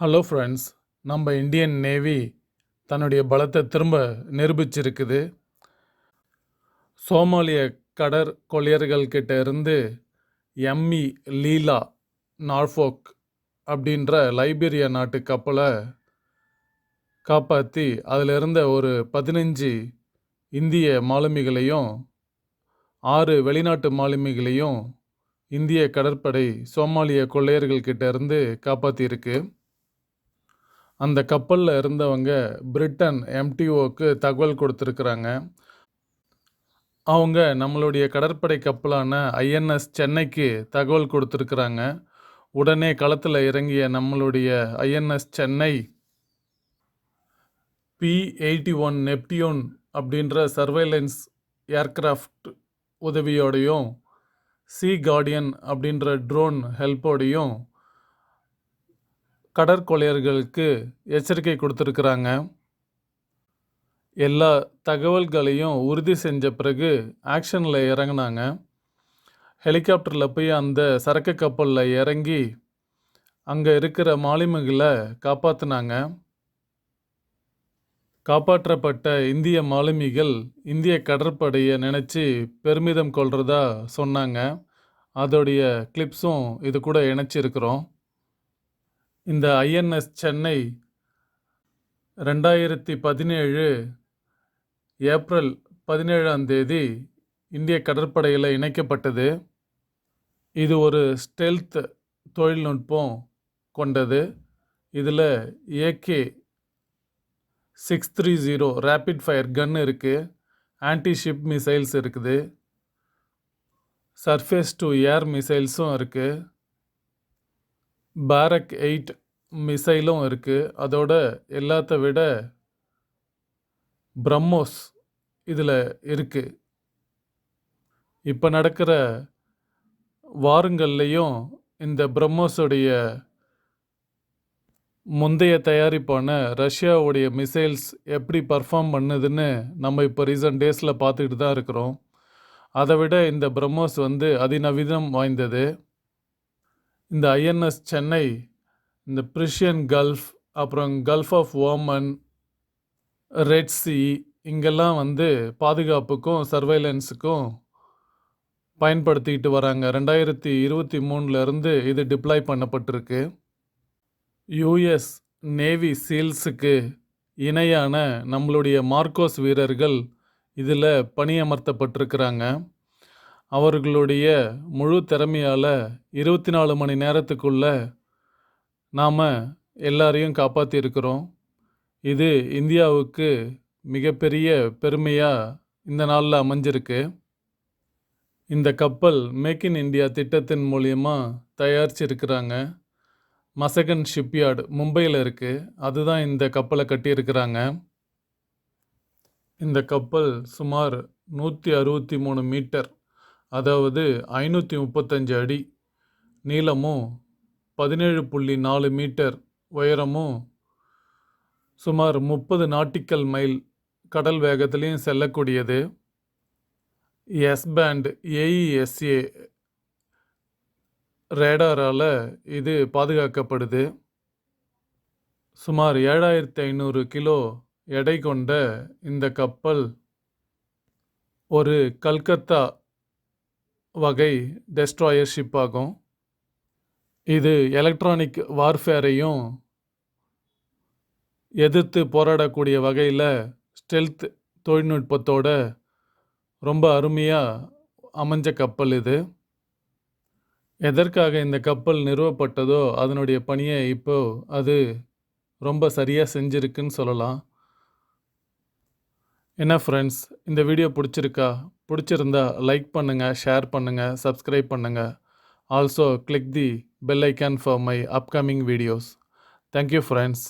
Hello friends நம்ம Indian navy தன்னுடைய பலத்தை திரும்ப நிரூபிச்சிருக்குது. சோமாலிய கடற்கொள்ளையர்கள்கிட்ட இருந்து எம்மி லீலா நார்ஃபோக் அப்படின்ற லைபீரிய நாட்டு கப்பலை காப்பாற்றி அதில் இருந்த ஒரு பதினஞ்சு இந்திய மாலுமிகளையும் ஆறு வெளிநாட்டு மாலுமிகளையும் இந்திய கடற்படை சோமாலிய கொள்ளையர்கள்கிட்ட இருந்து காப்பாற்றியிருக்கு அந்த கப்பலில் இருந்தவங்க பிரிட்டன் எம்டிஓக்கு தகவல் கொடுத்துருக்குறாங்க. அவங்க நம்மளுடைய கடற்படை கப்பலான ஐஎன்எஸ் சென்னைக்கு தகவல் கொடுத்துருக்குறாங்க. உடனே களத்தில் இறங்கிய நம்மளுடைய INS Chennai P eight one Neptune அப்படின்ற சர்வைலன்ஸ் ஏர்க்ராஃப்ட் உதவியோடையும் சி கார்டியன் அப்படின்ற ட்ரோன் ஹெல்ப்போடையும் கடற்கொள்ளையர்களுக்கு எச்சரிக்கை கொடுத்துருக்குறாங்க. எல்லா தகவல்களையும் உறுதி செஞ்ச பிறகு ஆக்ஷனில் இறங்கினாங்க. ஹெலிகாப்டரில் போய் அந்த சரக்கு கப்பலில் இறங்கி அங்கே இருக்கிற மாலுமிகளை காப்பாற்றினாங்க காப்பாற்றப்பட்ட இந்திய மாலுமிகள் இந்திய கடற்படையை நினச்சி பெருமிதம் கொள்கிறதா சொன்னாங்க. அதோடைய கிளிப்ஸும் இது கூட இணைச்சிருக்கிறோம். இந்த ஐஎன்எஸ் சென்னை ரெண்டாயிரத்தி பதினேழு ஏப்ரல் பதினேழாம் தேதி இந்திய கடற்படையில் இணைக்கப்பட்டது. இது ஒரு ஸ்டெல்த் தொழில்நுட்பம் கொண்டது. இதில் AK six three zero rapid fire gun இருக்குது ஆன்டி ஷிப் மிசைல்ஸ் இருக்குது. சர்ஃபேஸ் டு ஏர் மிசைல்ஸும் இருக்குது பேரக் எயிட் மிசைலும் இருக்குது அதோட எல்லாத்த விட பிரம்மோஸ் இதில் இருக்குது இப்போ நடக்கிற வாரங்கள்லேயும் இந்த பிரம்மோஸுடைய முந்தைய தயாரிப்பான ரஷ்யாவுடைய மிசைல்ஸ் எப்படி பர்ஃபார்ம் பண்ணுதுன்னு நம்ம இப்போ ரீசன்ட் டேஸில் பார்த்துக்கிட்டு தான் இருக்கிறோம். அதை விட இந்த பிரம்மோஸ் வந்து அதிநவீனம் வாய்ந்தது. இந்த ஐஎன்எஸ் சென்னை இந்த பிரிஷியன் கல்ஃப் அப்புறம் Gulf of Oman Red Sea இங்கெல்லாம் வந்து பாதுகாப்புக்கும் சர்வைலன்ஸுக்கும் பயன்படுத்திக்கிட்டு வராங்க. ரெண்டாயிரத்தி இருபத்தி மூணுலேருந்து இது டிப்ளாய் பண்ணப்பட்டிருக்கு. யூஎஸ் நேவி சீல்ஸுக்கு இணையான நம்மளுடைய மார்க்கோஸ் வீரர்கள் இதில் பணியமர்த்தப்பட்டிருக்கிறாங்க. அவர்களுடைய முழு திறமையால் இருபத்தி நாலு மணி நேரத்துக்குள்ள நாம் எல்லாரையும் காப்பாற்றியிருக்கிறோம் இது இந்தியாவுக்கு மிகப்பெரிய பெருமையாக இந்த நாளில் அமைஞ்சிருக்கு. இந்த கப்பல் மேக் இன் இந்தியா திட்டத்தின் மூலியமாக தயாரிச்சிருக்கிறாங்க. மசகன் ஷிப்யார்டு மும்பையில் இருக்குது அதுதான் இந்த கப்பலை கட்டியிருக்கிறாங்க. இந்த கப்பல் சுமார் நூற்றி அறுபத்தி மூணு மீட்டர் அதாவது ஐநூற்றி முப்பத்தஞ்சு அடி நீளமும் பதினேழு புள்ளி நாலு மீட்டர் உயரமும் சுமார் முப்பது நாட்டிக்கல் மைல் கடல் வேகத்திலையும் செல்லக்கூடியது. எஸ் பேண்ட் ஏஇஎஸ்ஏ ரேடாரால் இது பாதுகாக்கப்படுது. சுமார் ஏழாயிரத்தி ஐநூறு கிலோ எடை கொண்ட இந்த கப்பல் ஒரு கல்கத்தா வகை டெஸ்ட்ராயர் ஷிப் ஆகும். இது எலக்ட்ரானிக் வார்ஃபேரையும் எதிர்த்து போராடக்கூடிய வகையில் ஸ்டெல்த் தொழில்நுட்பத்தோட ரொம்ப அருமையாக அமைஞ்ச கப்பல் இது. எதற்காக இந்த கப்பல் நிறுவப்பட்டதோ அதனுடைய பணியை இப்போ அது ரொம்ப சரியாக செஞ்சுருக்குன்னு சொல்லலாம். என்ன ஃப்ரெண்ட்ஸ் இந்த வீடியோ பிடிச்சிருக்கா? பிடிச்சிருந்தா லைக் பண்ணுங்கள் ஷேர் பண்ணுங்கள் சப்ஸ்கிரைப் பண்ணுங்கள் also click the bell icon for my upcoming videos thank you friends